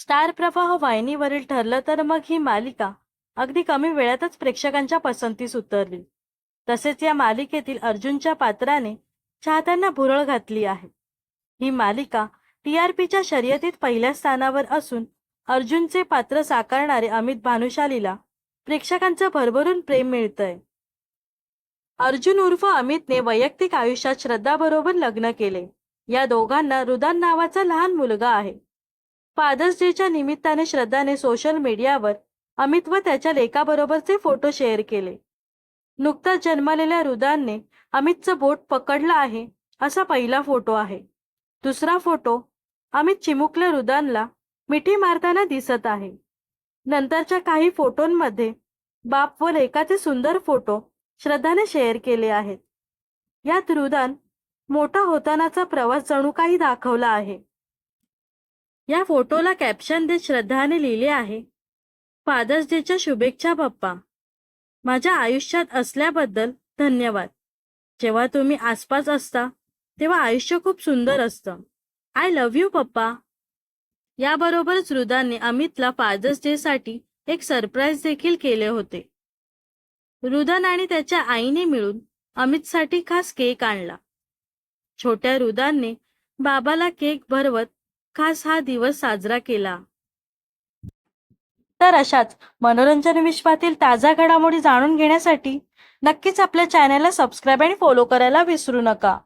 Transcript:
Star प्रवाह वाहिनीवरील ठरलं तर मग ही मालिका. अगदी कमी वेळातच प्रेक्षकांच्या पसंतीस उतरली. तसेच या मालिकेतील अर्जुनच्या पात्राने चाहत्यांना भुरळ घातली आहे. ही मालिका टीआरपीच्या शर्यतीत पहिल्या स्थानावर असून अर्जुनचे पात्र साकारणारे अमित भानुशालीला प्रेक्षकांचं भरभरून प्रेम मिळतंय. अर्जुन उर्फ अमितने वैयक्तिक आयुष्यात श्रद्धाबरोबर लग्न केले. या दोघांना रुदान नावाचा लहान मुलगा आहे. फादर्स डेच्या निमित्ताने श्रद्धाने सोशल मीडियावर अमित व त्याच्या लेकाबरोबरचे फोटो शेअर केले. नुकताच जन्मलेल्या रुदानने अमितचं बोट पकडलं आहे असा पहिला फोटो आहे. दुसरा फोटो अमित चिमुकल्या रुदानला मिठी मारताना दिसत आहे. नंतरच्या काही फोटोंमध्ये बाप व लेखाचे सुंदर फोटो श्रद्धाने शेअर केले आहेत. यात रुदान मोठा होतानाचा प्रवास जणू काही दाखवला आहे. या फोटोला कॅप्शन देत श्रद्धाने लिहिले आहे. फादर्स डेच्या शुभेच्छा पप्पा माझ्या आयुष्यात असल्याबद्दल धन्यवाद. जेव्हा तुम्ही आसपास असता तेव्हा आयुष्य खूप सुंदर असतं. आय लव्ह यू पप्पा. याबरोबरच रुदाने अमितला फादर्स डे साठी एक सरप्राईज देखील केले होते. रुदान आणि त्याच्या आईने मिळून अमितसाठी खास केक आणला. छोट्या रुदानने बाबाला केक भरवत खास हा दिवस साजरा केला. तर अशाच मनोरंजन विश्वातील ताज्या घडामोडी जाणून घेण्यासाठी नक्कीच आपल्या चॅनलला सबस्क्राईब आणि फॉलो करायला विसरू नका.